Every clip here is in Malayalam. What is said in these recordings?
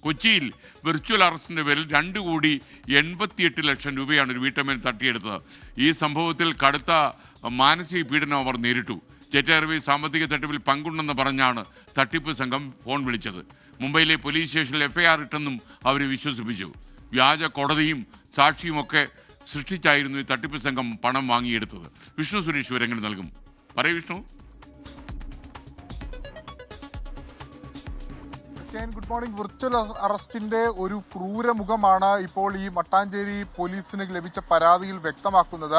കൊച്ചിയിൽ വിർച്വൽ അറസ്റ്റിന്റെ പേരിൽ രണ്ട് കോടി എൺപത്തിയെട്ട് ലക്ഷം രൂപയാണ് ഒരു വീട്ടമ്മയിൽ തട്ടിയെടുത്തത്. ഈ സംഭവത്തിൽ കടുത്ത മാനസിക പീഡനം അവർ നേരിട്ടു. ജെറ്റ് എയർവേസ് സാമ്പത്തിക തട്ടിപ്പിൽ പങ്കുണ്ടെന്ന് പറഞ്ഞാണ് തട്ടിപ്പ് സംഘം ഫോൺ വിളിച്ചത്. മുംബൈയിലെ പോലീസ് സ്റ്റേഷനിൽ എഫ്ഐആർ ഇട്ടെന്നും അവർ വിശ്വസിപ്പിച്ചു. വ്യാജ കോടതിയും സാക്ഷിയുമൊക്കെ സൃഷ്ടിച്ചായിരുന്നു ഈ തട്ടിപ്പ് സംഘം പണം വാങ്ങിയെടുത്തത്. വിഷ്ണു സുരേഷ് വിവരങ്ങൾ നൽകും. പറയൂ വിഷ്ണു. കെൻ ഗുഡ് മോർണിംഗ് വിർച്വൽ അറസ്റ്റിന്റെ ഒരു ക്രൂരമുഖമാണ് ഇപ്പോൾ ഈ മട്ടാഞ്ചേരി പോലീസിന് ലഭിച്ച പരാതിയിൽ വ്യക്തമാക്കുന്നത്.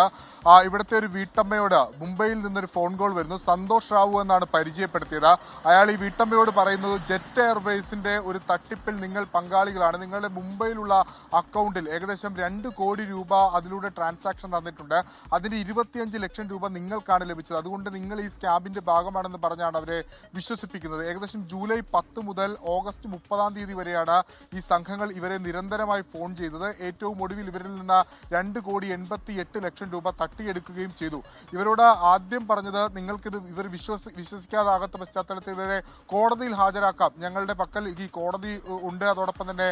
ഇവിടുത്തെ ഒരു വീട്ടമ്മയോട് മുംബൈയിൽ നിന്നൊരു ഫോൺ കോൾ വരുന്നു. സന്തോഷ് റാവു എന്നാണ് പരിചയപ്പെടുത്തിയത്. അയാൾ ഈ വീട്ടമ്മയോട് പറയുന്നത് ജെറ്റ് എയർവേസിന്റെ ഒരു തട്ടിപ്പിൽ നിങ്ങൾ പങ്കാളികളാണ്. നിങ്ങളുടെ മുംബൈയിലുള്ള അക്കൗണ്ടിൽ ഏകദേശം രണ്ട് കോടി രൂപ അതിലൂടെ ട്രാൻസാക്ഷൻ തന്നിട്ടുണ്ട്. അതിന്റെ ഇരുപത്തിയഞ്ച് ലക്ഷം രൂപ നിങ്ങൾക്കാണ് ലഭിച്ചത്. അതുകൊണ്ട് നിങ്ങൾ ഈ സ്കാമിന്റെ ഭാഗമാണെന്ന് പറഞ്ഞാണ് അവരെ വിശ്വസിപ്പിക്കുന്നത്. ഏകദേശം ജൂലൈ പത്ത് മുതൽ മുപ്പതാം തീയതി വരെയാണ് ഈ സംഘങ്ങൾ ഇവരെ നിരന്തരമായി ഫോൺ ചെയ്തത്. ഏറ്റവും ഒടുവിൽ ഇവരിൽ നിന്ന് രണ്ട് കോടി എൺപത്തി എട്ട് ലക്ഷം രൂപ തട്ടിയെടുക്കുകയും ചെയ്തു. ഇവരോട് ആദ്യം പറഞ്ഞത് നിങ്ങൾക്കിത് ഇവർ വിശ്വസി വിശ്വസിക്കാതാകാത്ത പശ്ചാത്തലത്തിൽ ഇവരെ കോടതിയിൽ ഹാജരാക്കാം. ഞങ്ങളുടെ പക്കൽ ഈ കോടതി ഉണ്ട്. അതോടൊപ്പം തന്നെ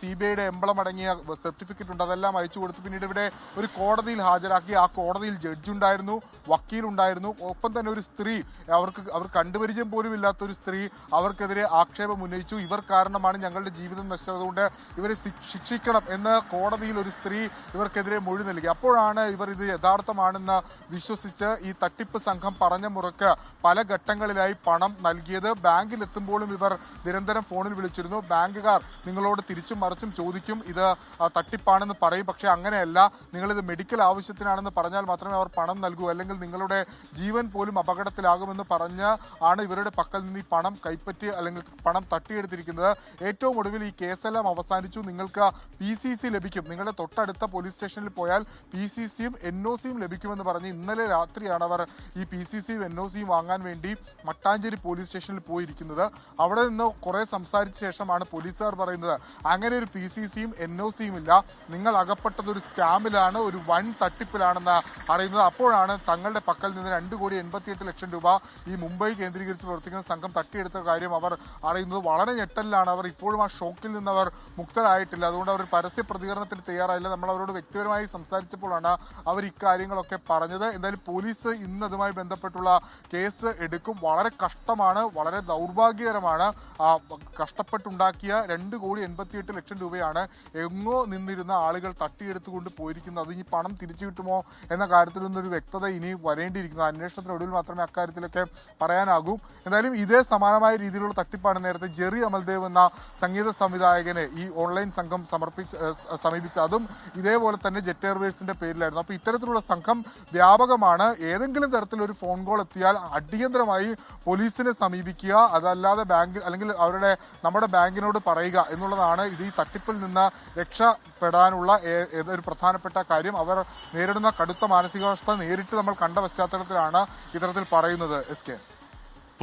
സി ബി ഐയുടെ എംബ്ലം അടങ്ങിയ സർട്ടിഫിക്കറ്റ് ഉണ്ട്. അതെല്ലാം അയച്ചു കൊടുത്തു പിന്നീട് ഇവിടെ ഒരു കോടതിയിൽ ഹാജരാക്കി. ആ കോടതിയിൽ ജഡ്ജ് ഉണ്ടായിരുന്നു വക്കീൽ ഉണ്ടായിരുന്നു. ഒപ്പം തന്നെ ഒരു സ്ത്രീ അവർക്ക് അവർ കണ്ടുപരിചയം പോലും ഇല്ലാത്ത ഒരു സ്ത്രീ അവർക്കെതിരെ ആക്ഷേപം ഉന്നയിച്ചു. ഇവർ കാരണമാണ് ഞങ്ങളുടെ ജീവിതം നശിച്ചതുകൊണ്ട് ഇവരെ ശിക്ഷിക്കണം എന്ന് കോടതിയിൽ ഒരു സ്ത്രീ ഇവർക്കെതിരെ മൊഴി നൽകി. അപ്പോഴാണ് ഇവർ ഇത് യഥാർത്ഥമാണെന്ന് വിശ്വസിച്ച് ഈ തട്ടിപ്പ് സംഘം പറഞ്ഞ മുറക്ക് പല ഘട്ടങ്ങളിലായി പണം നൽകിയത്. ബാങ്കിൽ എത്തുമ്പോഴും ഇവർ നിരന്തരം ഫോണിൽ വിളിച്ചിരുന്നു. ബാങ്കുകാർ നിങ്ങളോട് തിരിച്ചും മറിച്ചും ചോദിക്കും ഇത് തട്ടിപ്പാണെന്ന് പറയും. പക്ഷേ അങ്ങനെയല്ല. നിങ്ങളിത് മെഡിക്കൽ ആവശ്യത്തിനാണെന്ന് പറഞ്ഞാൽ മാത്രമേ അവർ പണം നൽകൂ. അല്ലെങ്കിൽ നിങ്ങളുടെ ജീവൻ പോലും അപകടത്തിലാകുമെന്ന് പറഞ്ഞ് ആണ് ഇവരുടെ പക്കൽ നിന്ന് ഈ പണം കൈപ്പറ്റി അല്ലെങ്കിൽ പണം തട്ടിയെടുത്തിരിക്കുന്നത് ഏറ്റവും ഒടുവിൽ ഈ കേസെല്ലാം അവസാനിച്ചു. നിങ്ങൾക്ക് പി സി സി ലഭിക്കും. നിങ്ങളുടെ തൊട്ടടുത്ത പോലീസ് സ്റ്റേഷനിൽ പോയാൽ പി സി സിയും എൻ ഒ സിയും ലഭിക്കുമെന്ന് പറഞ്ഞ് ഇന്നലെ രാത്രിയാണ് അവർ ഈ പി സി സിയും എൻ ഒ സിയും വാങ്ങാൻ വേണ്ടി മട്ടാഞ്ചേരി പോലീസ് സ്റ്റേഷനിൽ പോയിരിക്കുന്നത്. അവിടെ നിന്ന് കുറെ സംസാരിച്ച ശേഷമാണ് പോലീസുകാർ പറയുന്നത് അങ്ങനെ ഒരു പി സി സിയും എൻ ഒ സിയും ഇല്ല. നിങ്ങൾ അകപ്പെട്ടത് ഒരു സ്കാമിലാണ് ഒരു വൺ തട്ടിപ്പിലാണെന്ന് അറിയുന്നത്. അപ്പോഴാണ് തങ്ങളുടെ പക്കൽ നിന്ന് രണ്ട് കോടി എൺപത്തിയെട്ട് ലക്ഷം രൂപ ഈ മുംബൈ കേന്ദ്രീകരിച്ച് പ്രവർത്തിക്കുന്ന സംഘം തട്ടിയെടുത്ത കാര്യം അവർ അറിയുന്നത്. വളരെ ഞെട്ടലിലാണ് അവർ ഇപ്പോഴും ആ ഷോക്കിൽ നിന്ന് അവർ മുക്തരായിട്ടില്ല. അതുകൊണ്ട് അവർ പരസ്യ പ്രതികരണത്തിന് തയ്യാറായില്ല. നമ്മൾ അവരോട് വ്യക്തിപരമായി സംസാരിച്ചപ്പോഴാണ് അവർ ഇക്കാര്യങ്ങളൊക്കെ പറഞ്ഞത്. എന്തായാലും പോലീസ് ഇന്ന് അതുമായി ബന്ധപ്പെട്ടുള്ള കേസ് എടുക്കും. വളരെ കഷ്ടമാണ് വളരെ ദൗർഭാഗ്യകരമാണ്. കഷ്ടപ്പെട്ടുണ്ടാക്കിയ രണ്ട് കോടി എൺപത്തിയെട്ട് ലക്ഷം രൂപയാണ് എങ്ങോ നിന്നിരുന്ന ആളുകൾ തട്ടിയെടുത്തുകൊണ്ട് പോയിരിക്കുന്നത്. ഇനി പണം തിരിച്ചു കിട്ടുമോ എന്ന കാര്യത്തിലൊന്നും വ്യക്തത ഇനി വരേണ്ടിയിരിക്കുന്നു. അന്വേഷണത്തിനൊടുവിൽ മാത്രമേ അക്കാര്യത്തിലൊക്കെ പറയാനാകൂ. എന്തായാലും ഇതേ സമാനമായ രീതിയിലുള്ള തട്ടിപ്പാണ് നേരത്തെ ജെറി അമൽദേവ് എന്ന സംഗീത സംവിധായകനെ ഈ ഓൺലൈൻ സംഘം സമർപ്പിച്ച് സമീപിച്ച അതും ഇതേപോലെ തന്നെ ജെറ്റ് എയർവേസിന്റെ പേരിലായിരുന്നു. അപ്പോൾ ഇത്തരത്തിലുള്ള സംഘം വ്യാപകമാണ്. ഏതെങ്കിലും തരത്തിലൊരു ഫോൺ കോൾ എത്തിയാൽ അടിയന്തരമായി പോലീസിനെ സമീപിക്കുക അതല്ലാതെ ബാങ്ക് അല്ലെങ്കിൽ അവരുടെ നമ്മുടെ ബാങ്കിനോട് പറയുക എന്നുള്ളതാണ് ഇത് ഈ തട്ടിപ്പിൽ നിന്ന് രക്ഷപ്പെടാനുള്ള ഒരു പ്രധാനപ്പെട്ട കാര്യം. അവർ നേരിടുന്ന കടുത്ത മാനസികാവസ്ഥ നേരിട്ട് നമ്മൾ കണ്ട പശ്ചാത്തലത്തിലാണ് ഇത്തരത്തിൽ പറയുന്നത് S K.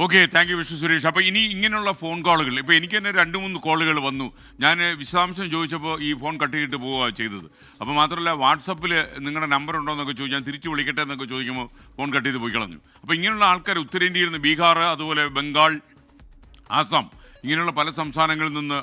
Okay thank you Vishnu Suresh അപ്പോൾ ഇനി ഇങ്ങനെയുള്ള ഫോൺ കോളുകൾ ഇപ്പോൾ എനിക്ക് തന്നെ രണ്ട് മൂന്ന് കോളുകൾ വന്നു. ഞാൻ വിശദാംശം ചോദിച്ചപ്പോൾ ഈ ഫോൺ കട്ട് ചെയ്തിട്ട് പോവുക ചെയ്തത്. അപ്പോൾ മാത്രമല്ല വാട്സപ്പിൽ നിങ്ങളുടെ നമ്പർ ഉണ്ടോ എന്നൊക്കെ ഞാൻ തിരിച്ചു വിളിക്കട്ടെ എന്നൊക്കെ ചോദിക്കുമ്പോൾ ഫോൺ കട്ട് ചെയ്ത് പോയി കളഞ്ഞു. അപ്പോൾ ഇങ്ങനെയുള്ള ആൾക്കാർ ഉത്തരേന്ത്യയിൽ നിന്ന് ബീഹാർ അതുപോലെ ബംഗാൾ ആസാം ഇങ്ങനെയുള്ള പല സംസ്ഥാനങ്ങളിൽ നിന്ന്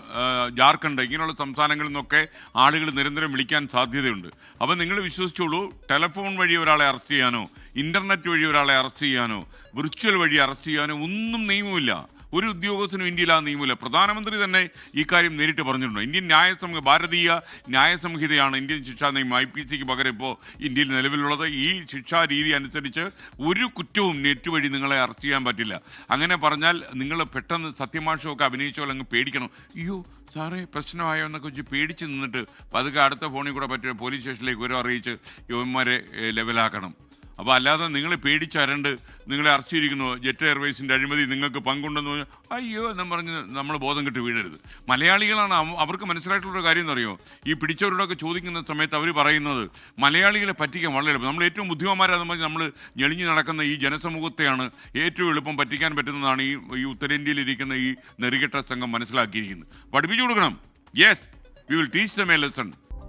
ജാർഖണ്ഡ് ഇങ്ങനെയുള്ള സംസ്ഥാനങ്ങളിൽ നിന്നൊക്കെ ആളുകൾ നിരന്തരം വിളിക്കാൻ സാധ്യതയുണ്ട്. അപ്പോൾ നിങ്ങൾ വിശ്വസിച്ചോളൂ ടെലഫോൺ വഴി ഒരാളെ അറസ്റ്റ് ചെയ്യാനോ ഇന്റർനെറ്റ് വഴി ഒരാളെ അറസ്റ്റ് ചെയ്യാനോ വിർച്വൽ വഴി അറസ്റ്റ് ചെയ്യാനോ ഒന്നും നിയമമില്ല. ഒരു ഉദ്യോഗസ്ഥനും ഇന്ത്യയിൽ ആ നിയമമില്ല പ്രധാനമന്ത്രി തന്നെ ഈ കാര്യം നേരിട്ട് പറഞ്ഞിട്ടുണ്ട്. ഇന്ത്യൻ ന്യായ സംഘ ഭാരതീയ ന്യായ സംഹിതയാണ് ഇന്ത്യൻ ശിക്ഷാ നിയമം. ഐ പി സിക്ക് പകരം ഇപ്പോൾ ഇന്ത്യയിൽ നിലവിലുള്ളത്. ഈ ശിക്ഷാ രീതി അനുസരിച്ച് ഒരു കുറ്റവും നെറ്റ് വഴി നിങ്ങളെ അറസ്റ്റ് ചെയ്യാൻ പറ്റില്ല. അങ്ങനെ പറഞ്ഞാൽ നിങ്ങൾ പെട്ടെന്ന് സത്യമാഷമൊക്കെ അഭിനയിച്ചോ അങ്ങ് പേടിക്കണം. അയ്യോ സാറേ പ്രശ്നമായോ എന്നൊക്കെ വെച്ച് പേടിച്ച് നിന്നിട്ട് പതുക്കെ അടുത്ത ഫോണിൽ കൂടെ പറ്റിയ പോലീസ് സ്റ്റേഷനിലേക്ക് വിവരം അറിയിച്ച് യുവന്മാരെ ലെവലാക്കണം. അപ്പോൾ അല്ലാതെ നിങ്ങൾ പേടിച്ചരണ്ട് നിങ്ങളെ അറച്ചിരിക്കുന്നു ജെറ്റ് എയർവേസിന്റെ അഴിമതി നിങ്ങൾക്ക് പങ്കുണ്ടെന്ന് പറഞ്ഞാൽ അയ്യോ എന്നും പറഞ്ഞ് നമ്മൾ ബോധം കെട്ട് വീഴരുത്. മലയാളികളാണ് അവ- അവർക്ക് മനസ്സിലായിട്ടുള്ളൊരു കാര്യം എന്നറിയോ? ഈ പിടിച്ചവരോടൊക്കെ ചോദിക്കുന്ന സമയത്ത് അവർ പറയുന്നത് മലയാളികളെ പറ്റിക്കാൻ വളരെ എളുപ്പം. നമ്മൾ ഏറ്റവും ബുദ്ധിമാന്മാരാന്ന് പറഞ്ഞ് നമ്മൾ ഞെളിഞ്ഞു നടക്കുന്ന ഈ ജനസമൂഹത്തെയാണ് ഏറ്റവും എളുപ്പം പറ്റിക്കാൻ പറ്റുന്നതാണ് ഈ ഈ ഉത്തരേന്ത്യയിൽ ഇരിക്കുന്ന ഈ നെറികെട്ട സംഘം മനസ്സിലാക്കിയിരിക്കുന്നത്. പഠിപ്പിച്ചു കൊടുക്കണം. Yes we will teach them a lesson